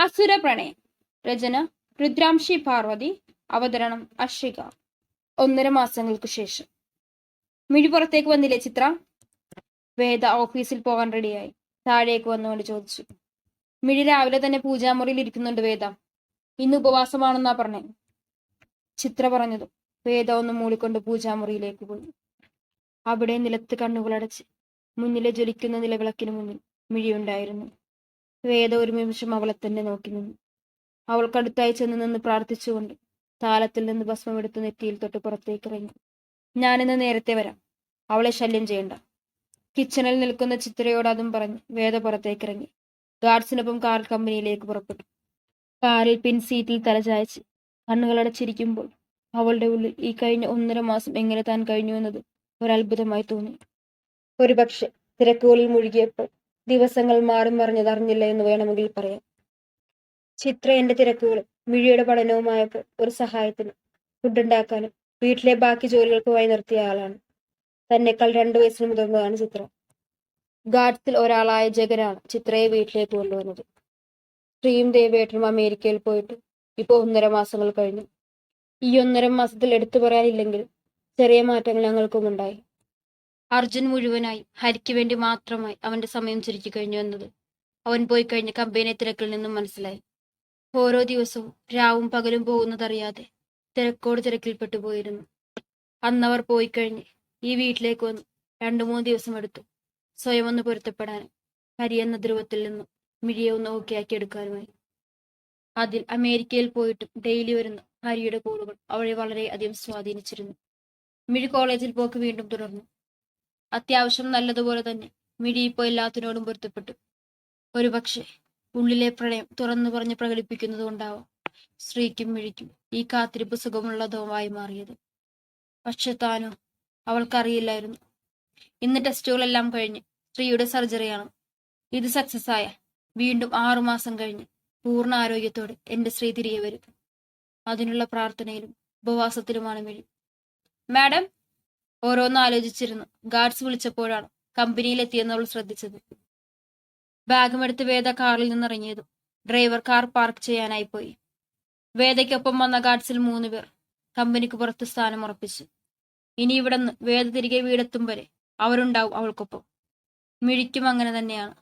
അസുര പ്രണയം രചന രുദ്രാംശി പാർവതി. അവതരണം അഷിക ഒന്നര മാസങ്ങൾക്ക് ശേഷം. മിഴിപ്പുറത്തേക്ക് വന്നില്ലേ ചിത്ര? വേദ ഓഫീസിൽ പോകാൻ റെഡിയായി. താഴേക്ക് വന്നുകൊണ്ട് ചോദിച്ചു. മിഴി രാവിലെ തന്നെ പൂജാമുറിയിൽ ഇരിക്കുന്നുണ്ട് വേദ. ഇന്ന് ഉപവാസമാണെന്നാ പറഞ്ഞേ. ചിത്ര പറഞ്ഞതും. വേദ ഒന്ന് മൂളിക്കൊണ്ട് പൂജാമുറിയിലേക്ക് പോയി. അവിടെ നിലത്ത് കണ്ണുകളടച്ച് മുന്നിലെ ജ്വലിക്കുന്ന നിലവിളക്കിന് മുന്നിൽ മിഴിയുണ്ടായിരുന്നു. വേദ ഒരു നിമിഷം അവളെ തന്നെ നോക്കി നിന്നു. അവൾക്കടുത്തായി ചെന്ന് നിന്ന് പ്രാർത്ഥിച്ചുകൊണ്ട് താലത്തിൽ നിന്ന് ഭസ്മമെടുത്ത് നെറ്റിയിൽ തൊട്ട് പുറത്തേക്ക് ഇറങ്ങി. ഞാനിന്ന് നേരത്തെ വരാം. അവളെ ശല്യം ചെയ്യണ്ട. കിച്ചണിൽ നിൽക്കുന്ന ചിത്രയോട് അതും പറഞ്ഞ് വേദ പുറത്തേക്ക് ഇറങ്ങി. ഗാർഡ്സിനൊപ്പം കാർ കമ്പനിയിലേക്ക് പുറപ്പെട്ടു. കാറിൽ പിൻ സീറ്റിൽ തലചായച്ച് കണ്ണുകളടച്ചിരിക്കുമ്പോൾ അവളുടെ ഉള്ളിൽ ഈ കഴിഞ്ഞ ഒന്നര മാസം എങ്ങനെ താൻ കഴിഞ്ഞു എന്നത് ഒരത്ഭുതമായി തോന്നി. ഒരുപക്ഷെ തിരക്കുകളിൽ മുഴുകിയപ്പോൾ ദിവസങ്ങൾ മാറും മറിഞ്ഞത് അറിഞ്ഞില്ല എന്ന് വേണമെങ്കിൽ പറയാം. ചിത്ര എന്റെ തിരക്കുകളും മിഴിയുടെ പഠനവുമായപ്പോൾ ഒരു സഹായത്തിന് ഫുഡ് ഉണ്ടാക്കാനും വീട്ടിലെ ബാക്കി ജോലികൾക്കുമായി നിർത്തിയ ആളാണ്. തന്നെക്കാൾ രണ്ടു വയസ്സിന് മുതിർന്നതാണ് ചിത്ര. ഗാഡ്സിൽ ഒരാളായ ജഗനാണ് ചിത്രയെ വീട്ടിലേക്ക് കൊണ്ടുവന്നത്. ശ്രീയും ദേവേട്ടനും അമേരിക്കയിൽ പോയിട്ട് ഇപ്പോൾ ഒന്നര മാസങ്ങൾ കഴിഞ്ഞു. ഈ ഒന്നര മാസത്തിൽ എടുത്തു പറയാനില്ലെങ്കിൽ ചെറിയ മാറ്റങ്ങൾ ഞങ്ങൾക്കും ഉണ്ടായി. അർജുൻ മുഴുവനായി ഹരിക്ക് വേണ്ടി മാത്രമായി അവന്റെ സമയം ചുരുക്കി കഴിഞ്ഞു എന്നത് അവൻ പോയി കഴിഞ്ഞ കമ്പനി തിരക്കിൽ നിന്നും മനസ്സിലായി. ഓരോ ദിവസവും രാവും പകലും പോകുന്നതറിയാതെ തിരക്കോട് തിരക്കിൽപ്പെട്ടു പോയിരുന്നു. അന്നവർ പോയി കഴിഞ്ഞ് ഈ വീട്ടിലേക്ക് വന്ന് രണ്ടു മൂന്ന് ദിവസം എടുത്തു സ്വയം ഒന്ന് പൊരുത്തപ്പെടാനും ഹരി എന്ന ധ്രുവത്തിൽ നിന്നും മിഴിയെ ഒന്ന് ഓക്കെയാക്കി എടുക്കാനുമായി. അതിൽ അമേരിക്കയിൽ പോയിട്ടും ഡെയിലി വരുന്ന ഹരിയുടെ കോളുകൾ അവളെ വളരെയധികം സ്വാധീനിച്ചിരുന്നു. മിഴി കോളേജിൽ പോക്ക് വീണ്ടും തുടർന്നു. അത്യാവശ്യം നല്ലതുപോലെ തന്നെ മിഴി എല്ലാത്തിനോടും പൊരുത്തപ്പെട്ടു. ഒരുപക്ഷെ ഉള്ളിലെ പ്രണയം തുറന്നു പറഞ്ഞ് പ്രകടിപ്പിക്കുന്നത് കൊണ്ടാവാം സ്ത്രീക്കും മിഴിക്കും ഈ കാത്തിരിപ്പ് സുഖമുള്ളതുമായി മാറിയത്. പക്ഷെ താനോ അവൾക്കറിയില്ലായിരുന്നു. ഇന്ന് ടെസ്റ്റുകളെല്ലാം കഴിഞ്ഞ് സ്ത്രീയുടെ സർജറിയാണ് ഇത് സക്സസ് ആയ വീണ്ടും ആറുമാസം കഴിഞ്ഞ് പൂർണ ആരോഗ്യത്തോടെ എന്റെ സ്ത്രീ തിരികെ വരും അതിനുള്ള പ്രാർത്ഥനയിലും ഉപവാസത്തിലുമാണ് മിഴി മാഡം ഓരോന്ന് ആലോചിച്ചിരുന്നു. ഗാർഡ്സ് വിളിച്ചപ്പോഴാണ് കമ്പനിയിലെത്തിയെന്ന് അവൾ ശ്രദ്ധിച്ചത് ബാഗുമെടുത്ത് വേദ കാറിൽ നിന്നിറങ്ങിയതും ഡ്രൈവർ കാർ പാർക്ക് ചെയ്യാനായി പോയി. വേദയ്ക്കൊപ്പം വന്ന ഗാർഡ്സിൽ മൂന്ന് പേർ കമ്പനിക്ക് പുറത്ത് സ്ഥാനം ഉറപ്പിച്ചു. ഇനി ഇവിടെ നിന്ന് വേദ തിരികെ വീടെത്തും വരെ അവരുണ്ടാവും അവൾക്കൊപ്പം. മിഴിക്കും അങ്ങനെ തന്നെയാണ്.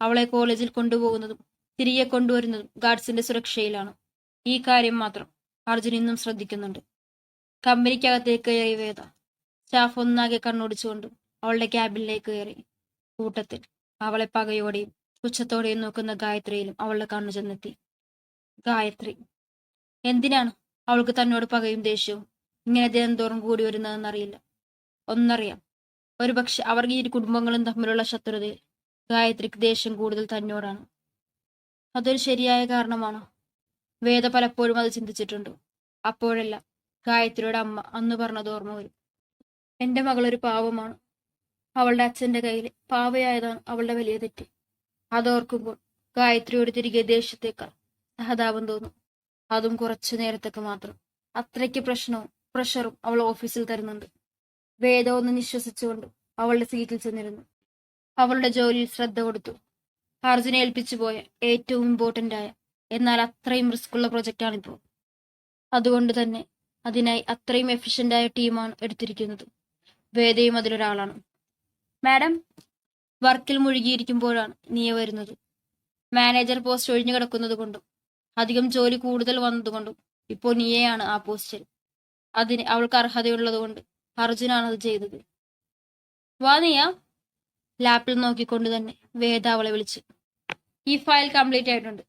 അവളെ കോളേജിൽ കൊണ്ടുപോകുന്നതും തിരികെ കൊണ്ടുവരുന്നതും ഗാർഡ്സിന്റെ സുരക്ഷയിലാണ്. ഈ കാര്യം മാത്രം അർജുൻ ഇന്നും ശ്രദ്ധിക്കുന്നുണ്ട്. കമ്പനിക്കകത്തേക്ക് വേദ സ്റ്റാഫ് ഒന്നാകെ കണ്ണോടിച്ചുകൊണ്ട് അവളുടെ ക്യാബിനിലേക്ക് കയറി. കൂട്ടത്തിൽ അവളെ പകയോടെയും പുച്ഛത്തോടെയും നോക്കുന്ന ഗായത്രിയിലും അവളുടെ കണ്ണു ചെന്നെത്തി. ഗായത്രി എന്തിനാണ് അവൾക്ക് തന്നോട് പകയും ദേഷ്യവും? ഇങ്ങനെ ദിനംതോറും കൂടി വരുന്നതെന്നറിയില്ല. ഒന്നറിയാം ഒരുപക്ഷെ അവർക്ക് ഈ കുടുംബങ്ങളും തമ്മിലുള്ള ശത്രുതയിൽ ഗായത്രിക്ക് ദേഷ്യം കൂടുതൽ തന്നോടാണ്. അതൊരു ശരിയായ കാരണമാണോ? വേദ പലപ്പോഴും അത് ചിന്തിച്ചിട്ടുണ്ട്. അപ്പോഴെല്ലാം ഗായത്രിയുടെ അമ്മ അന്ന് പറഞ്ഞത് ഓർമ്മ വരും. എന്റെ മകൾ ഒരു പാവമാണ്. അവളുടെ അച്ഛന്റെ കയ്യിൽ പാവയായതാണ് അവളുടെ വലിയ തെറ്റ്. അതോർക്കുമ്പോൾ ഗായത്രിയോട് തിരികെ ദേഷ്യത്തേക്കാൾ സഹതാപം തോന്നും. അതും കുറച്ചു നേരത്തേക്ക് മാത്രം. അത്രയ്ക്ക് പ്രശ്നവും പ്രഷറും അവൾ ഓഫീസിൽ തരുന്നുണ്ട്. വേദ ഒന്ന് നിശ്വസിച്ചുകൊണ്ട് അവളുടെ സീറ്റിൽ ചെന്നിരുന്നു. അവളുടെ ജോലിയിൽ ശ്രദ്ധ കൊടുത്തു. അർജുനെ ഏൽപ്പിച്ചു പോയ ഏറ്റവും ഇമ്പോർട്ടന്റ് ആയ എന്നാൽ അത്രയും റിസ്ക് ഉള്ള പ്രൊജക്റ്റാണിപ്പോൾ അതുകൊണ്ട് തന്നെ അതിനായി അത്രയും എഫിഷ്യന്റ് ആയ ടീമാണ് എടുത്തിരിക്കുന്നത്. വേദയും അതിലൊരാളാണ്. മാഡം വർക്കിൽ മുഴുകിയിരിക്കുമ്പോഴാണ് നീയ വരുന്നത്. മാനേജർ പോസ്റ്റ് ഒഴിഞ്ഞു കിടക്കുന്നത് കൊണ്ടും അധികം ജോലി കൂടുതൽ വന്നതുകൊണ്ടും ഇപ്പോൾ നീയാണ് ആ പോസ്റ്റിൽ. അതിന് അവൾക്ക് അർഹതയുള്ളത് കൊണ്ട് അർജുനാണ് അത് ചെയ്തത്. വാ നീയ. ലാപ്പിൽ നോക്കിക്കൊണ്ട് തന്നെ വേദ അവളെ വിളിച്ചു. ഈ ഫയൽ കംപ്ലീറ്റ് ആയിട്ടുണ്ട്.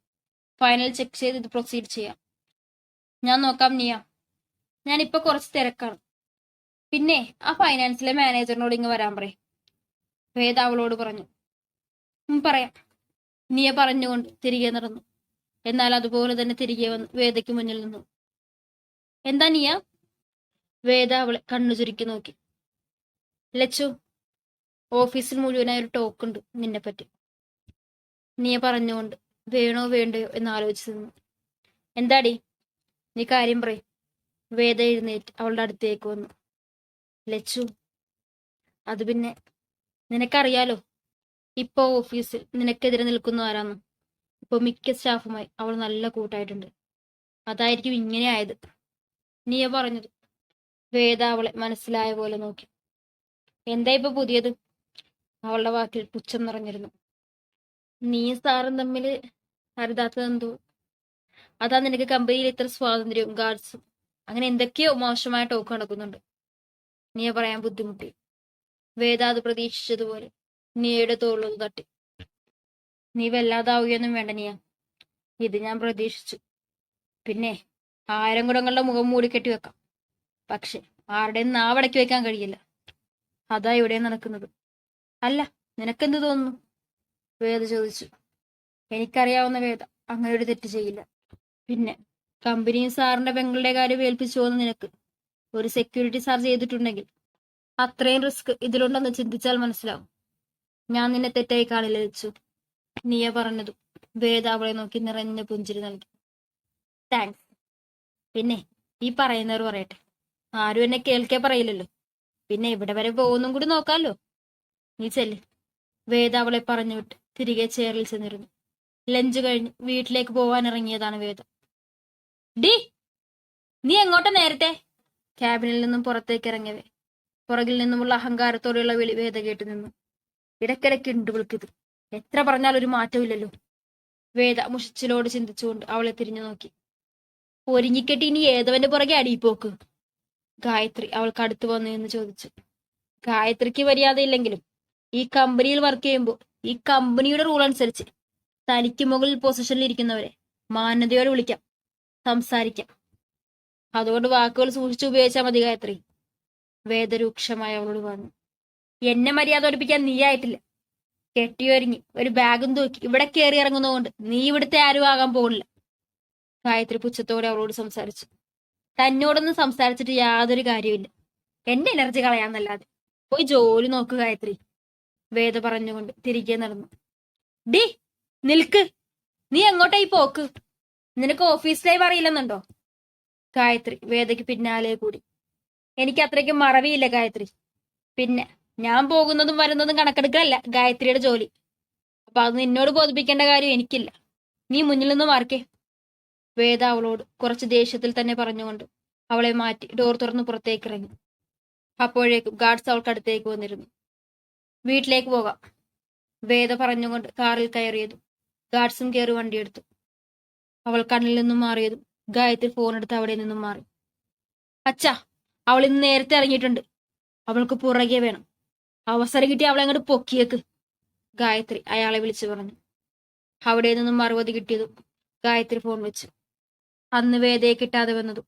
ഫൈനൽ ചെക്ക് ചെയ്ത് ഇത് പ്രൊസീഡ് ചെയ്യാം. ഞാൻ നോക്കാം നീയ. ഞാനിപ്പോ കുറച്ച് തിരക്കാണ്. പിന്നെ ആ ഫൈനാൻസിലെ മാനേജറിനോട് ഇങ്ങ് വരാൻ പറയും. വേദ അവളോട് പറഞ്ഞു. "ഉം, പറയാം. നീയെ പറഞ്ഞുകൊണ്ട് തിരികെ നടന്നു. എന്നാൽ അതുപോലെ തന്നെ തിരികെ വന്ന് വേദയ്ക്ക് മുന്നിൽ നിന്നു. എന്താ നീയ? വേദ അവളെ കണ്ണു ചുരുക്കി നോക്കി. ലച്ചു ഓഫീസിൽ മുഴുവനായി ഒരു ടോക്ക് ഉണ്ട് നിന്നെ പറ്റി നീയെ പറഞ്ഞുകൊണ്ട് വേണോ വേണ്ടയോ എന്ന് ആലോചിച്ചു നിന്നു. എന്താടി? നീ കാര്യം പറയും. വേദ എഴുന്നേറ്റ് അവളുടെ അടുത്തേക്ക് വന്നു. ലച്ചു. അത് പിന്നെ നിനക്കറിയാലോ ഇപ്പോ ഓഫീസിൽ നിനക്കെതിരെ നിൽക്കുന്ന ആരാന്ന്. ഇപ്പൊ മിക്ക സ്റ്റാഫുമായി അവൾ നല്ല കൂട്ടായിട്ടുണ്ട്. അതായിരിക്കും ഇങ്ങനെ ആയത്. നീയ പറഞ്ഞത്? വേദ അവളെ മനസ്സിലായ പോലെ നോക്കി. എന്താ ഇപ്പൊ പുതിയത്? അവളുടെ വാക്കിൽ പുച്ഛം നിറഞ്ഞിരുന്നു. നീ സാറും തമ്മിൽ അരുതാത്തതെന്തോ അതാ നിനക്ക് കമ്പനിയിൽ ഇത്ര സ്വാതന്ത്ര്യവും ഗാർഡ്സും അങ്ങനെ എന്തൊക്കെയോ മോശമായ ടോക്ക് നടക്കുന്നുണ്ട്. നീയ പറയാൻ ബുദ്ധിമുട്ടി. വേദ അത് പ്രതീക്ഷിച്ചതുപോലെ നീയുടെ തോളത് തട്ടി. നീ വല്ലാതാവുകയൊന്നും വേണ്ട നീയ. ഇത് ഞാൻ പ്രതീക്ഷിച്ചു. പിന്നെ ആയിരം കുടങ്ങളുടെ മുഖം മൂടി കെട്ടി വെക്കാം. പക്ഷെ ആരുടെയും നാവടക്കി വെക്കാൻ കഴിയില്ല. അതാ ഇവിടെ നടക്കുന്നത്. അല്ല നിനക്കെന്ത് തോന്നുന്നു? വേദ ചോദിച്ചു. എനിക്കറിയാവുന്ന വേദ അങ്ങനെ ഒരു തെറ്റ് ചെയ്യില്ല. പിന്നെ കമ്പനിയും സാറിന്റെ പെങ്ങളുടെ കാര്യം ഏൽപ്പിച്ചു പോകുന്ന നിനക്ക്? ഒരു സെക്യൂരിറ്റി ചാർജ് ചെയ്തിട്ടുണ്ടെങ്കിൽ അത്രയും റിസ്ക് ഇതിലുണ്ടെന്ന് ചിന്തിച്ചാൽ മനസ്സിലാവും. ഞാൻ നിന്നെ തെറ്റായി കാണില്ല വെച്ചു. നീയ പറഞ്ഞതു. വേദ അവളെ നോക്കി നിറഞ്ഞ പുഞ്ചിരി നൽകി. താങ്ക്സ് പിന്നെ ഈ പറയുന്നവർ പറയട്ടെ. ആരും എന്നെ കേൾക്കേ പറയില്ലല്ലോ. പിന്നെ ഇവിടെ വരെ പോകുന്നും കൂടി നോക്കാമല്ലോ നീ ചെല്ല്. വേദ അവളെ പറഞ്ഞു വിട്ട് തിരികെ ചേറിൽ ചെന്നിരുന്നു. ലഞ്ച് കഴിഞ്ഞ് വീട്ടിലേക്ക് പോവാൻ ഇറങ്ങിയതാണ് വേദ. ഡി നീ എങ്ങോട്ടാ നേരത്തെ? ക്യാബിനിൽ നിന്നും പുറത്തേക്ക് ഇറങ്ങിയവേ പുറകിൽ നിന്നുമുള്ള അഹങ്കാരത്തോടെയുള്ള വിളി വേദ കേട്ടു നിന്നു. ഇടയ്ക്കിടയ്ക്ക് ഉണ്ട് വിളിക്കത്. എത്ര പറഞ്ഞാൽ ഒരു മാറ്റമില്ലല്ലോ. വേദ മുഷിച്ചിലോട് ചിന്തിച്ചുകൊണ്ട് അവളെ തിരിഞ്ഞു നോക്കി. ഒരുങ്ങിക്കെട്ടി ഇനി ഏതവന്റെ പുറകെ അടിയിപ്പോക്ക്? ഗായത്രി അവൾക്ക് അടുത്ത് വന്നു എന്ന് ചോദിച്ചു. ഗായത്രിക്ക് മര്യാദയില്ലെങ്കിലും ഈ കമ്പനിയിൽ വർക്ക് ചെയ്യുമ്പോൾ ഈ കമ്പനിയുടെ റൂൾ അനുസരിച്ച് തനിക്ക് മുകളിൽ പൊസിഷനിൽ ഇരിക്കുന്നവരെ മാന്യതയോടെ വിളിക്കാം. സംസാരിക്കാം. അതുകൊണ്ട് വാക്കുകൾ സൂക്ഷിച്ച് ഉപയോഗിച്ചാൽ മതി ഗായത്രി. വേദരൂക്ഷമായി അവളോട് പറഞ്ഞു. എന്നെ മര്യാദ ഓടിപ്പിക്കാൻ നീ ആയിട്ടില്ല. കെട്ടിയൊരുങ്ങി ഒരു ബാഗും തൂക്കി ഇവിടെ കയറി ഇറങ്ങുന്നതുകൊണ്ട് നീ ഇവിടുത്തെ ആരും ആകാൻ പോകുന്നില്ല. ഗായത്രി പുച്ഛത്തോടെ അവളോട് സംസാരിച്ചു. തന്നോടൊന്നും സംസാരിച്ചിട്ട് യാതൊരു കാര്യമില്ല എന്റെ എനർജി കളയാന്നല്ലാതെ. പോയി ജോലി നോക്ക് ഗായത്രി. വേദ പറഞ്ഞുകൊണ്ട് തിരികെ നടന്നു. ഡി നിൽക്ക്. നീ എങ്ങോട്ടായി പോക്ക്? നിനക്ക് ഓഫീസ് ലൈവ് അറിയില്ലെന്നുണ്ടോ? ഗായത്രി വേദയ്ക്ക് പിന്നാലെ കൂടി. എനിക്ക് അത്രയ്ക്കും മറവിയില്ല ഗായത്രി. പിന്നെ ഞാൻ പോകുന്നതും വരുന്നതും കണക്കെടുക്കല്ല ഗായത്രിയുടെ ജോലി. അപ്പൊ അത് നിന്നോട് ബോധിപ്പിക്കേണ്ട കാര്യം എനിക്കില്ല. നീ മുന്നിൽ നിന്ന് മാർക്കേ വേദ അവളോട് കുറച്ച് ദേഷ്യത്തിൽ തന്നെ പറഞ്ഞുകൊണ്ട് അവളെ മാറ്റി ഡോർ തുറന്ന് പുറത്തേക്ക് ഇറങ്ങി അപ്പോഴേക്കും ഗാർഡ്സ് അവൾക്കടുത്തേക്ക് വന്നിരുന്നു. വീട്ടിലേക്ക് പോകാം. വേദ പറഞ്ഞുകൊണ്ട് കാറിൽ കയറിയതും ഗാർഡ്സും കയറി വണ്ടിയെടുത്തു. അവൾ കണ്ണിൽ നിന്നും മാറിയതും ഗായത്രി ഫോൺ എടുത്ത് അവിടെ നിന്നും മാറി. അച്ഛാ അവൾ ഇന്ന് നേരത്തെ ഇറങ്ങിയിട്ടുണ്ട്. അവൾക്ക് പുറകെ വേണം. അവസരം കിട്ടി അവളെ അങ്ങോട്ട് പൊക്കിയേക്ക് ഗായത്രി അയാളെ വിളിച്ചു പറഞ്ഞു. അവിടെ നിന്നും മറുപടി കിട്ടിയതും ഗായത്രി ഫോൺ വെച്ചു. അന്ന് വേദയെ കിട്ടാതെ വന്നതും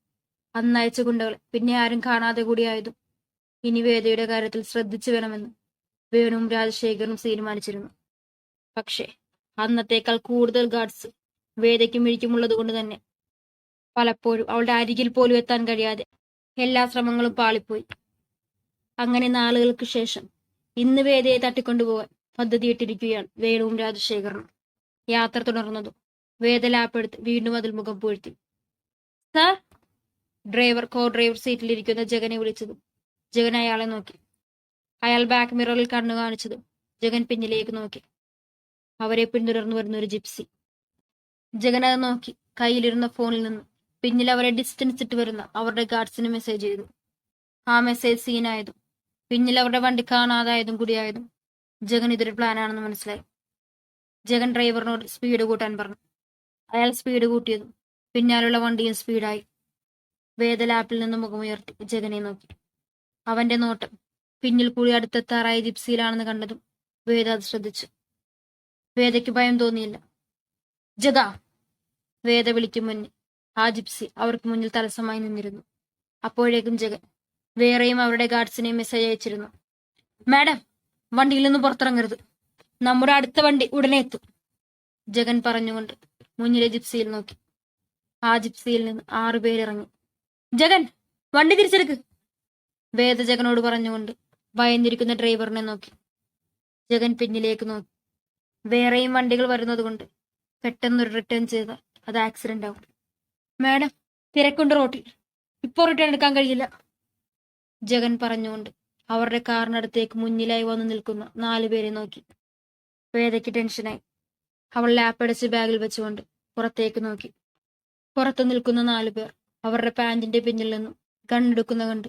അന്ന് അയച്ച ഗുണ്ടകളെ പിന്നെ ആരും കാണാതെ കൂടിയായതും ഇനി വേദയുടെ കാര്യത്തിൽ ശ്രദ്ധിച്ചു വേണമെന്ന് വേണുവും രാജശേഖറും തീരുമാനിച്ചിരുന്നു. പക്ഷേ അന്നത്തേക്കാൾ കൂടുതൽ ഗാർഡ്സ് വേദയ്ക്കും മിഴിക്കുമുള്ളത് കൊണ്ട് തന്നെ പലപ്പോഴും അവളുടെ അരികിൽ പോലും എത്താൻ കഴിയാതെ എല്ലാ ശ്രമങ്ങളും പാളിപ്പോയി. അങ്ങനെ നാളുകൾക്ക് ശേഷം ഇന്ന് വേദയെ തട്ടിക്കൊണ്ടുപോകാൻ പദ്ധതിയിട്ടിരിക്കുകയാണ് വേണുവും രാജശേഖരനും. യാത്ര തുടർന്നതും വേദ ലാപ്പെടുത്ത് വീണ്ടും അതിൽ മുഖം പൂഴ്ത്തി. സർ? ഡ്രൈവർ കോ ഡ്രൈവർ സീറ്റിലിരിക്കുന്ന ജഗനെ വിളിച്ചതും ജഗൻ അയാളെ നോക്കി. അയാൾ ബാക്ക് മിററിൽ കണ്ണു കാണിച്ചതും ജഗൻ പിന്നിലേക്ക് നോക്കി. അവരെ പിന്തുടർന്നു വരുന്ന ഒരു ജിപ്സി ജഗൻ അത് നോക്കി കയ്യിലിരുന്ന ഫോണിൽ നിന്ന് പിന്നിൽ അവരെ ഡിസ്റ്റൻസ് ഇട്ട് വരുന്ന അവരുടെ ഗാർഡ്സിന് മെസ്സേജ് ചെയ്തു. ആ മെസ്സേജ് സീനായതും പിന്നിൽ അവരുടെ വണ്ടി കാണാതായതും കൂടിയായതും ജഗൻ ഇതൊരു പ്ലാനാണെന്ന് മനസ്സിലായി. ജഗൻ ഡ്രൈവറിനോട് സ്പീഡ് കൂട്ടാൻ പറഞ്ഞു. അയാൾ സ്പീഡ് കൂട്ടിയതും പിന്നാലുള്ള വണ്ടിയും സ്പീഡായി വേദ ലാപ്പിൽ നിന്ന് മുഖമുയർത്തി ജഗനെ നോക്കി. അവന്റെ നോട്ടം പിന്നിൽ കൂടി അടുത്തെത്താറായ ജിപ്സിയിലാണെന്ന് കണ്ടതും വേദ അത് ശ്രദ്ധിച്ചു. വേദയ്ക്ക് ഭയം തോന്നിയില്ല. ജഗ വേദ വിളിക്കും മുന്നേ ആ ജിപ്സി അവർക്ക് മുന്നിൽ തടസ്സമായി നിന്നിരുന്നു. അപ്പോഴേക്കും ജഗൻ വേറെയും അവരുടെ ഗാർഡ്സിനെ മെസ്സേജ് അയച്ചിരുന്നു. മാഡം വണ്ടിയിൽ നിന്ന് പുറത്തിറങ്ങരുത്. നമ്മുടെ അടുത്ത വണ്ടി ഉടനെ എത്തും ജഗൻ പറഞ്ഞുകൊണ്ട് മുന്നിലെ ജിപ്സിയിൽ നോക്കി. ആ ജിപ്സിയിൽ നിന്ന് ആറുപേരിറങ്ങി ജഗൻ വണ്ടി തിരിച്ചെടുക്ക് വേദ ജഗനോട് പറഞ്ഞുകൊണ്ട് ഭയന്നിരിക്കുന്ന ഡ്രൈവറിനെ നോക്കി. ജഗൻ പിന്നിലേക്ക് നോക്കി. വേറെയും വണ്ടികൾ വരുന്നത് കൊണ്ട് പെട്ടെന്നൊരു റിട്ടേൺ ചെയ്താൽ അത് ആക്സിഡന്റ് ആവും. മാഡം തിരക്കുണ്ട് റോട്ടിൽ. ഇപ്പോൾ റിട്ടേൺ എടുക്കാൻ കഴിയില്ല. ജഗൻ പറഞ്ഞുകൊണ്ട് അവരുടെ കാറിനടുത്തേക്ക് മുന്നിലായി വന്നു നിൽക്കുന്ന നാലുപേരെ നോക്കി. വേദയ്ക്ക് ടെൻഷനായി. അവൾ ലാപ്പ് അടിച്ച് ബാഗിൽ വെച്ചുകൊണ്ട് പുറത്തേക്ക് നോക്കി. പുറത്ത് നിൽക്കുന്ന നാലു പേർ അവരുടെ പാൻറിന്റെ പിന്നിൽ നിന്നും കണ്ണെടുക്കുന്ന കണ്ട്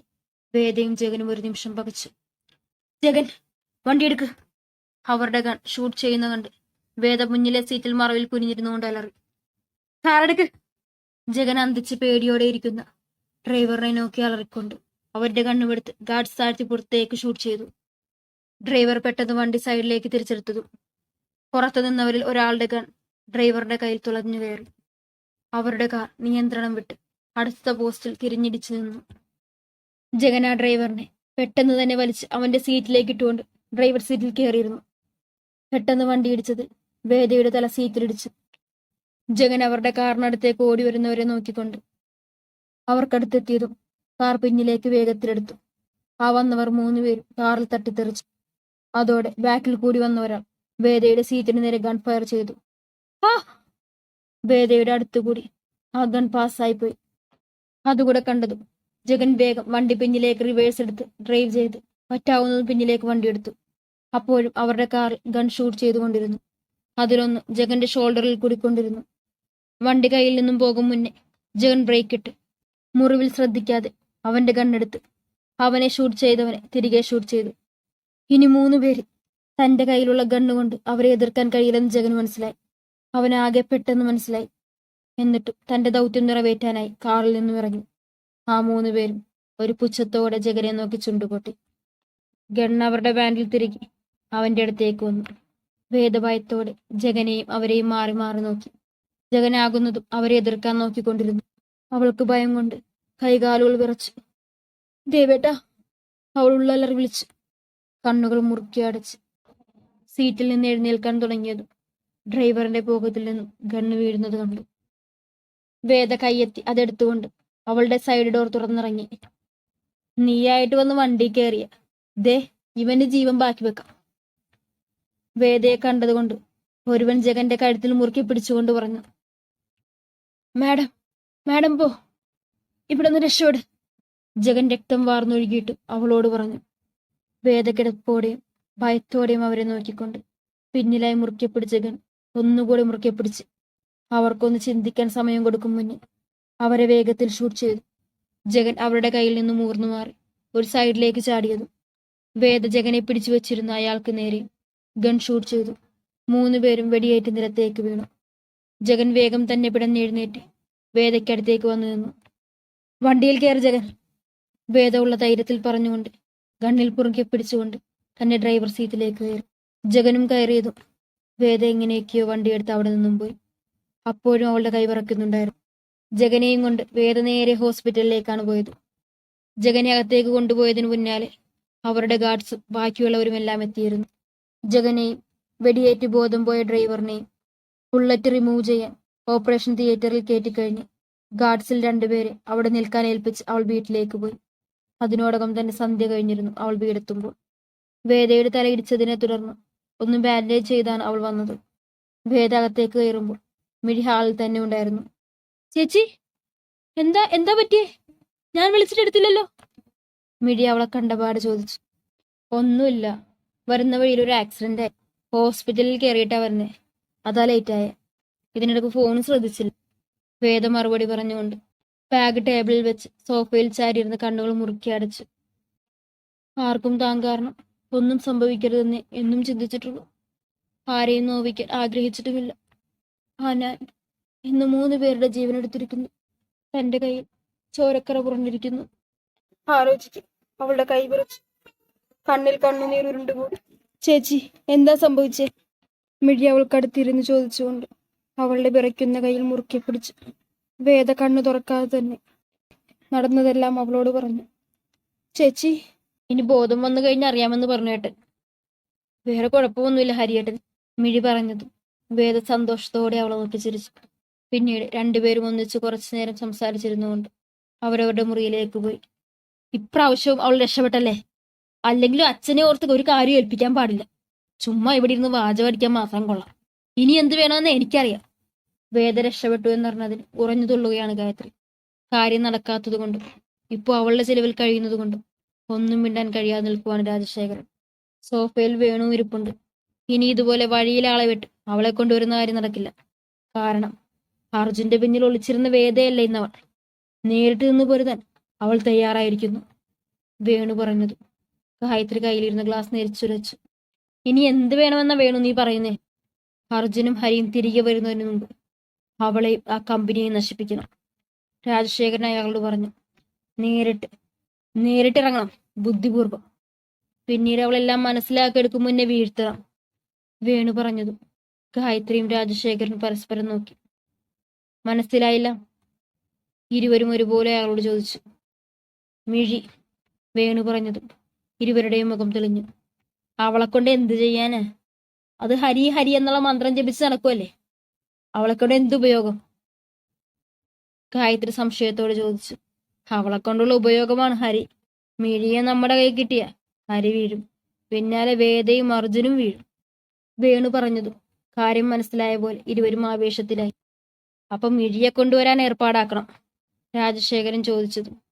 വേദയും ജഗനും ഒരു നിമിഷം പകച്ചു. ജഗൻ വണ്ടിയെടുക്ക് അവരുടെ ഗൺ ഷൂട്ട് ചെയ്യുന്ന കണ്ട് വേദ മുന്നിലെ സീറ്റിൽ മറവിൽ കുനിഞ്ഞിരുന്നുകൊണ്ട് അലറി. കാറെടുക്ക് ജഗൻ അന്തിച്ച് പേടിയോടെ ഇരിക്കുന്ന. ഡ്രൈവറിനെ നോക്കി അലറിക്കൊണ്ട് അവരുടെ കണ്ണുമെടുത്ത് ഗാർഡ്സ് താഴ്ത്തി പുറത്തേക്ക് ഷൂട്ട് ചെയ്തു. ഡ്രൈവർ പെട്ടെന്ന് വണ്ടി സൈഡിലേക്ക് തിരിച്ചെടുത്തതും പുറത്തു നിന്നവരിൽ ഒരാളുടെ ഗൺ ഡ്രൈവറുടെ കയ്യിൽ തുളഞ്ഞു കയറി. അവരുടെ കാർ നിയന്ത്രണം വിട്ട് അടുത്ത പോസ്റ്റിൽ തിരിഞ്ഞിടിച്ചു നിന്നു. ജഗൻ ആ ഡ്രൈവറിനെ പെട്ടെന്ന് തന്നെ വലിച്ച് അവന്റെ സീറ്റിലേക്ക് ഇട്ടുകൊണ്ട് ഡ്രൈവർ സീറ്റിൽ കയറിയിരുന്നു. പെട്ടെന്ന് വണ്ടി ഇടിച്ചതിൽ വേദയുടെ തല സീറ്റിലിടിച്ചു ജഗൻ അവരുടെ കാറിനടുത്തേക്ക് ഓടി വരുന്നവരെ നോക്കിക്കൊണ്ട് അവർക്കടുത്തെത്തിയതും കാർ പിന്നിലേക്ക് വേഗത്തിലെടുത്തു. ആ വന്നവർ മൂന്നുപേരും കാറിൽ തട്ടിത്തെറിച്ചു. അതോടെ ബാക്കിൽ കൂടി വന്ന ഒരാൾ വേദയുടെ സീറ്റിന് നേരെ ഗൺ ഫയർ ചെയ്തു. ആ വേദയുടെ അടുത്തുകൂടി ആ ഗൺ പാസ്സായിപ്പോയി. അതുകൂടെ കണ്ടതും ജഗൻ വേഗം വണ്ടി പിന്നിലേക്ക് റിവേഴ്സ് എടുത്ത് ഡ്രൈവ് ചെയ്ത് പറ്റാവുന്നതും പിന്നിലേക്ക് വണ്ടി എടുത്തു അപ്പോഴും അവരുടെ കാറിൽ ഗൺ ഷൂട്ട് ചെയ്തുകൊണ്ടിരുന്നു. അതിലൊന്ന് ജഗന്റെ ഷോൾഡറിൽ കൂടിക്കൊണ്ടിരുന്നു. വണ്ടി കയ്യിൽ നിന്നും പോകും മുന്നേ ജഗൻ ബ്രേക്ക് ഇട്ട്. മുറിവിൽ ശ്രദ്ധിക്കാതെ അവന്റെ കണ്ണെടുത്ത് അവനെ ഷൂട്ട് ചെയ്തവനെ തിരികെ ഷൂട്ട് ചെയ്തു. ഇനി മൂന്ന് പേര് തന്റെ കയ്യിലുള്ള ഗണ്ണുകൊണ്ട് അവരെ എതിർക്കാൻ കഴിയില്ലെന്ന് ജഗൻ മനസ്സിലായി. അവനാകെ പെട്ടെന്ന് മനസ്സിലായി. എന്നിട്ടും തന്റെ ദൗത്യം നിറവേറ്റാനായി കാറിൽ നിന്നും ഇറങ്ങി. ആ മൂന്ന് പേരും ഒരു പുച്ഛത്തോടെ ജഗനെ നോക്കി ചുണ്ടുപൊട്ടി. ഗണ്ണ അവരുടെ ബാൻഡിൽ തിരികെ അവന്റെ അടുത്തേക്ക് വന്നു. വേദഭയത്തോടെ ജഗനെയും അവരെയും മാറി മാറി നോക്കി. ജഗനാകുന്നതും അവരെ എതിർക്കാൻ നോക്കിക്കൊണ്ടിരുന്നു. അവൾക്ക് ഭയം കൊണ്ട് കൈകാലുകൾ വിറച്ചു. ദേവേട്ട അവൾ ഉള്ളലർ വിളിച്ചു കണ്ണുകൾ മുറുക്കി അടച്ച് സീറ്റിൽ നിന്ന് എഴുന്നേൽക്കാൻ തുടങ്ങിയതും ഡ്രൈവറിന്റെ പോകത്തിൽ നിന്ന് ഗണ്ണ് വീഴുന്നത് കണ്ടു. വേദ കൈയെത്തി അതെടുത്തുകൊണ്ട് അവളുടെ സൈഡ് ഡോർ തുറന്നിറങ്ങി. നീയായിട്ട് വന്ന് വണ്ടി കയറിയ ദേ ഇവന്റെ ജീവൻ ബാക്കി വെക്കാം. വേദയെ കണ്ടതുകൊണ്ട് ഒരുവൻ ജഗന്റെ കഴുത്തിൽ മുറുക്കി പിടിച്ചുകൊണ്ട് പറഞ്ഞു. മാഡം മാഡം പോ. ഇവിടെ നിന്ന് രക്ഷോട് ജഗൻ രക്തം വാർന്നൊഴുകിയിട്ട് അവളോട് പറഞ്ഞു. വേദകിടപ്പോടെയും ഭയത്തോടെയും അവരെ നോക്കിക്കൊണ്ട് പിന്നിലായി മുറുക്കി പിടിച്ച ജഗൻ. ഒന്നുകൂടി മുറുക്കി അവർക്കൊന്ന് ചിന്തിക്കാൻ സമയം കൊടുക്കും മുന്നേ അവരെ വേഗത്തിൽ ഷൂട്ട് ചെയ്തു. ജഗൻ അവരുടെ കയ്യിൽ നിന്ന് മൂർന്നു മാറി ഒരു സൈഡിലേക്ക് ചാടിയതും വേദ ജഗനെ പിടിച്ചു വെച്ചിരുന്ന അയാൾക്ക് നേരെ ഗൺ ഷൂട്ട് ചെയ്തു. മൂന്നുപേരും വെടിയേറ്റ് നിരത്തേക്ക് വീണു. ജഗൻ വേഗം തന്നെ പിടന്നെഴുന്നേറ്റ് വേദയ്ക്കടുത്തേക്ക് വന്നു നിന്നു. വണ്ടിയിൽ കയറി ജഗൻ വേദ ഉള്ള ധൈര്യത്തിൽ പറഞ്ഞുകൊണ്ട് ഗണ്ണിൽ പുറുകെ പിടിച്ചുകൊണ്ട് തന്നെ ഡ്രൈവർ സീറ്റിലേക്ക് കയറി. ജഗനും കയറിയതും വേദ എങ്ങനെയൊക്കെയോ വണ്ടിയെടുത്ത് അവിടെ നിന്നും പോയി. അപ്പോഴും അവളുടെ കൈ വിറക്കുന്നുണ്ടായിരുന്നു ജഗനെയും കൊണ്ട് വേദ നേരെ ഹോസ്പിറ്റലിലേക്കാണ് പോയത്. ജഗനെ അകത്തേക്ക് കൊണ്ടുപോയതിനു പിന്നാലെ അവരുടെ ഗാർഡ്സും ബാക്കിയുള്ളവരും എല്ലാം എത്തിയിരുന്നു. ജഗനെയും വെടിയേറ്റ് ബോധം പോയ ഡ്രൈവറിനെയും ബുള്ളറ്റ് റിമൂവ് ചെയ്യാൻ. ഓപ്പറേഷൻ തിയേറ്ററിൽ കയറ്റിക്കഴിഞ്ഞ് ഗാർഡ്സിൽ രണ്ടുപേരെ അവിടെ നിൽക്കാൻ ഏൽപ്പിച്ച് അവൾ വീട്ടിലേക്ക് പോയി. അതിനോടകം തന്നെ സന്ധ്യ കഴിഞ്ഞിരുന്നു അവൾ വീടെത്തുമ്പോൾ. വേദയുടെ തലയിടിച്ചതിനെ തുടർന്ന് ഒന്ന് ബാൻഡേജ് ചെയ്താണ് അവൾ വന്നത്. വേദ അകത്തേക്ക് കയറുമ്പോൾ മിഴി ഹാളിൽ തന്നെ ഉണ്ടായിരുന്നു. ചേച്ചി എന്താ എന്താ പറ്റിയേ? ഞാൻ വിളിച്ചിട്ട് എടുത്തില്ലല്ലോ? മിഴി അവളെ കണ്ടപാട് ചോദിച്ചു. ഒന്നുമില്ല. വരുന്ന വഴിയിൽ ഒരു ആക്സിഡന്റ് ആയി. ഹോസ്പിറ്റലിൽ കയറിയിട്ടാ വരുന്നേ. അതാ ലൈറ്റായ ഇതിനിടക്ക് ഫോൺ ശ്രദ്ധിച്ചില്ല. വേദ മറുപടി പറഞ്ഞുകൊണ്ട് ബാഗ് ടേബിളിൽ വെച്ച് സോഫയിൽ ചാരിയിരുന്ന് കണ്ണുകൾ മുറുക്കി അടച്ചു. ആർക്കും താൻ കാരണം ഒന്നും സംഭവിക്കരുതെന്ന് എന്നും ചിന്തിച്ചിട്ടുള്ളൂ. ആരെയും നോവിക്കാൻ ആഗ്രഹിച്ചിട്ടുമില്ല. ആ ഞാൻ ഇന്ന് മൂന്ന് പേരുടെ ജീവൻ എടുത്തിരിക്കുന്നു. തന്റെ കയ്യിൽ ചോരക്കറ പുറഞ്ഞിരിക്കുന്നു ആലോചിക്കും. അവളുടെ കൈ വിറച്ചു. കണ്ണിൽ കണ്ണുനീർ ഉരുണ്ടുകൂടി ചേച്ചി എന്താ സംഭവിച്ചേ? മിഴി അവൾക്കടുത്തിരുന്ന് ചോദിച്ചുകൊണ്ട് അവളുടെ വിറയ്ക്കുന്ന കയ്യിൽ മുറുക്കി പിടിച്ച് വേദ കണ്ണു തുറക്കാതെ തന്നെ നടന്നതെല്ലാം അവളോട് പറഞ്ഞു. ചേച്ചി ഇനി ബോധം വന്നു കഴിഞ്ഞ് അറിയാമെന്ന് പറഞ്ഞു ഏട്ടൻ. വേറെ കുഴപ്പമൊന്നുമില്ല ഹരിയേട്ടൻ മിഴി പറഞ്ഞതും. വേദ സന്തോഷത്തോടെ അവളെ നോക്കി ചിരിച്ചു. പിന്നീട് രണ്ടുപേരും ഒന്നിച്ച് കുറച്ചു നേരം സംസാരിച്ചിരുന്നുകൊണ്ട് അവരവരുടെ മുറിയിലേക്ക് പോയി. ഇപ്രാവശ്യവും അവൾ രക്ഷപ്പെട്ടല്ലേ? അല്ലെങ്കിലും അച്ഛനെ ഓർത്ത് ഒരു കാര്യം ഏൽപ്പിക്കാൻ പാടില്ല. ചുമ്മാ ഇവിടെ ഇരുന്ന് വാചകടിക്കാൻ മാത്രം കൊള്ളാം. ഇനി എന്ത് വേണമെന്ന് എനിക്കറിയാം. വേദ രക്ഷപ്പെട്ടു എന്ന് പറഞ്ഞതിന് ഉറഞ്ഞു തുള്ളുകയാണ് ഗായത്രി. കാര്യം നടക്കാത്തത് കൊണ്ടും ഇപ്പോൾ അവളുടെ ചെലവിൽ കഴിയുന്നത് കൊണ്ടും ഒന്നും മിണ്ടാൻ കഴിയാതെ നിൽക്കുവാണ് രാജശേഖരൻ. സോഫയിൽ വേണു ഇരിപ്പുണ്ട്. ഇനി ഇതുപോലെ വഴിയിൽ ആളെ വിട്ട് അവളെ കൊണ്ടുവരുന്ന കാര്യം നടക്കില്ല. കാരണം അർജുന്റെ പിന്നിൽ ഒളിച്ചിരുന്ന വേദയല്ല ഇന്നവൾ. നേരിട്ട് നിന്ന് പൊരുതാൻ അവൾ തയ്യാറായിരിക്കുന്നു. വേണു പറഞ്ഞത് ഗായത്രി കയ്യിലിരുന്ന ഗ്ലാസ് നെരിച്ചുരച്ചു. ഇനി എന്ത് വേണമെന്ന വേണു നീ പറയുന്നേ? അർജുനും ഹരിയും തിരികെ വരുന്നതിന് മുമ്പ് അവളെ ആ കമ്പനിയെ നശിപ്പിക്കണം. രാജശേഖരൻ അയാളോട് പറഞ്ഞു നേരിട്ട് നേരിട്ടിറങ്ങണം ബുദ്ധിപൂർവം. പിന്നീട് അവളെല്ലാം മനസ്സിലാക്കിയെടുക്കും മുന്നേ വീഴ്ത്തണം വേണു പറഞ്ഞതും. ഗായത്രിയും രാജശേഖരനും പരസ്പരം നോക്കി. മനസ്സിലായില്ല? ഇരുവരും ഒരുപോലെ അയാളോട് ചോദിച്ചു. മിഴി വേണു പറഞ്ഞതും. ഇരുവരുടെയും മുഖം തെളിഞ്ഞു. അവളെ കൊണ്ട് എന്ത് ചെയ്യാന്? അത് ഹരി ഹരി എന്നുള്ള മന്ത്രം ജപിച്ച് നടക്കുമല്ലേ അവളെ കൊണ്ട് എന്തുപയോഗം ഗായത്രി സംശയത്തോട് ചോദിച്ചു. അവളെ കൊണ്ടുള്ള ഉപയോഗമാണ് ഹരി. മിഴിയെ നമ്മുടെ കൈ കിട്ടിയ. ഹരി വീഴും. പിന്നാലെ വേദയും അർജുനും വീഴും. വേണു പറഞ്ഞതും കാര്യം മനസ്സിലായ പോലെ ഇരുവരും ആവേശത്തിലായി. അപ്പം മിഴിയെ കൊണ്ടുവരാൻ ഏർപ്പാടാക്കണം. രാജശേഖരൻ ചോദിച്ചതും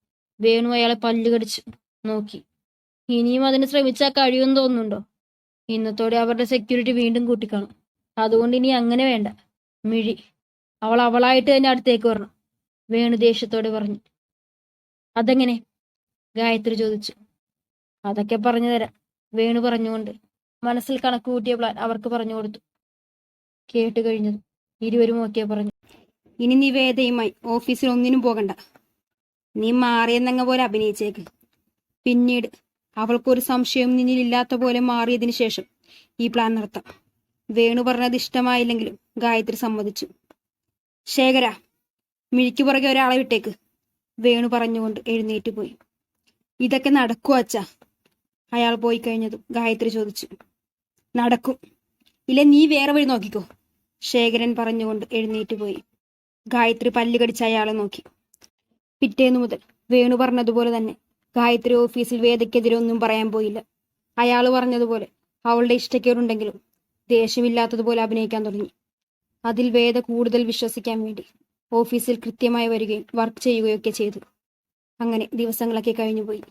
വേണു അയാളെ പല്ലുകടിച്ചു നോക്കി. ഇനിയും അതിന് ശ്രമിച്ചാൽ കഴിയുമെന്ന് തോന്നുന്നുണ്ടോ? ഇന്നത്തോടെ അവരുടെ സെക്യൂരിറ്റി വീണ്ടും കൂട്ടിക്കാണും. അതുകൊണ്ട് ഇനി അങ്ങനെ വേണ്ട. മിഴി. അവൾ അവളായിട്ട് തന്നെ അടുത്തേക്ക് വരണം. വേണു ദേഷ്യത്തോടെ പറഞ്ഞു. അതെങ്ങനെ? ഗായത്രി ചോദിച്ചു. അതൊക്കെ പറഞ്ഞു തരാം. വേണു പറഞ്ഞുകൊണ്ട്. മനസ്സിൽ കണക്ക് കൂട്ടിയ പ്ലാൻ അവർക്ക് പറഞ്ഞു കൊടുത്തു. കേട്ട് കഴിഞ്ഞത് ഇരുവരും ഓക്കെ പറഞ്ഞു. ഇനി നീ വേദയുമായി ഓഫീസിൽ ഒന്നിനും പോകണ്ട. നീ മാറിയെന്നങ്ങ പോലെ അഭിനയിച്ചേക്ക്. പിന്നീട് അവൾക്കൊരു സംശയം നിന്നിലില്ലാത്ത പോലെ മാറിയതിനു ശേഷം ഈ പ്ലാൻ നടത്താം വേണു പറഞ്ഞത് ഇഷ്ടമായില്ലെങ്കിലും ഗായത്രി സമ്മതിച്ചു. ശേഖര മിഴിക്ക് പുറകെ ഒരാളെ വിട്ടേക്ക്. വേണു പറഞ്ഞുകൊണ്ട് എഴുന്നേറ്റ് പോയി. ഇതൊക്കെ നടക്കുക അച്ഛാ. അയാൾ പോയി കഴിഞ്ഞതും ഗായത്രി ചോദിച്ചു. നടക്കും. ഇല്ല നീ വേറെ വഴി നോക്കിക്കോ. ശേഖരൻ പറഞ്ഞുകൊണ്ട് എഴുന്നേറ്റ് പോയി. ഗായത്രി പല്ലുകടിച്ച് അയാളെ നോക്കി. പിറ്റേന്നു മുതൽ വേണു പറഞ്ഞതുപോലെ തന്നെ ഗായത്രി ഓഫീസിൽ വേദയ്ക്കെതിരെ ഒന്നും പറയാൻ പോയില്ല. അയാൾ പറഞ്ഞതുപോലെ അവളുടെ ഇഷ്ടക്കേടുണ്ടെങ്കിലും ദേഷ്യമില്ലാത്തതുപോലെ അഭിനയിക്കാൻ തുടങ്ങി. അതിൽ വേദ കൂടുതൽ വിശ്വസിക്കാൻ വേണ്ടി ഓഫീസിൽ കൃത്യമായി വരികയും വർക്ക് ചെയ്യുകയൊക്കെ ചെയ്തു. അങ്ങനെ ദിവസങ്ങളൊക്കെ കഴിഞ്ഞുപോയി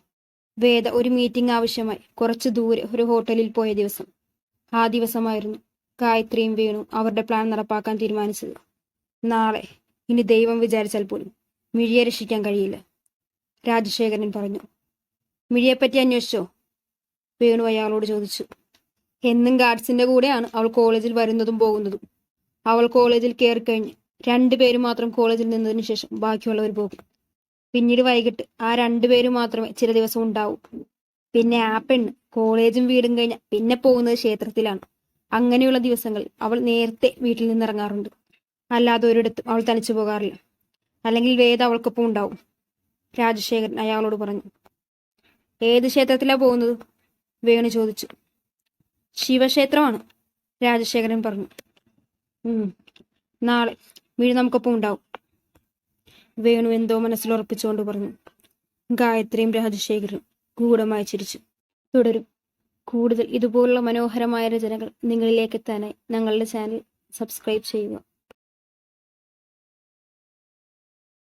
വേദ ഒരു മീറ്റിംഗ് ആവശ്യമായി കുറച്ച് ദൂരെ ഒരു ഹോട്ടലിൽ പോയ ദിവസം. ആ ദിവസമായിരുന്നു ഗായത്രിയും വേണു അവരുടെ പ്ലാൻ നടപ്പാക്കാൻ തീരുമാനിച്ചത്. നാളെ ഇനി ദൈവം വിചാരിച്ചാൽ പോലും മിഴിയെ രക്ഷിക്കാൻ കഴിയില്ല. രാജശേഖരൻ പറഞ്ഞു. മിഴിയെപ്പറ്റി അന്വേഷിച്ചോ? വേണു അയാളോട് ചോദിച്ചു. എന്നും ഗാർഡ്സിന്റെ കൂടെയാണ് അവൾ കോളേജിൽ വരുന്നതും പോകുന്നതും. അവൾ കോളേജിൽ കയറി കഴിഞ്ഞ് രണ്ടുപേരും മാത്രം കോളേജിൽ നിന്നതിന് ശേഷം ബാക്കിയുള്ളവർ പോകും. പിന്നീട് വൈകിട്ട് ആ രണ്ടുപേരും മാത്രമേ ചില ദിവസം ഉണ്ടാവൂ. പിന്നെ ആ പെണ്ണ് കോളേജും വീടും കഴിഞ്ഞ പിന്നെ പോകുന്നത് ക്ഷേത്രത്തിലാണ്. അങ്ങനെയുള്ള ദിവസങ്ങളിൽ അവൾ നേരത്തെ വീട്ടിൽ നിന്ന് ഇറങ്ങാറുണ്ട്. അല്ലാതെ ഒരിടത്തും അവൾ തനിച്ചു പോകാറില്ല. അല്ലെങ്കിൽ വേദ അവൾക്കൊപ്പം ഉണ്ടാവും. രാജശേഖരൻ അയാളോട് പറഞ്ഞു ഏത് ക്ഷേത്രത്തിലാ പോകുന്നത്? വേണു ചോദിച്ചു. ശിവക്ഷേത്രമാണ് രാജശേഖരൻ പറഞ്ഞു. നാളെ വീട് നമുക്കൊപ്പം ഉണ്ടാവും വേണു എന്തോ മനസ്സിലുറപ്പിച്ചുകൊണ്ട് പറഞ്ഞു. ഗായത്രിയും രാജശേഖരനും ഗൂഢമായി ചിരിച്ചു. തുടരും. കൂടുതൽ ഇതുപോലുള്ള മനോഹരമായ രചനകൾ നിങ്ങളിലേക്ക് എത്താനായി ഞങ്ങളുടെ ചാനൽ സബ്സ്ക്രൈബ് ചെയ്യുക.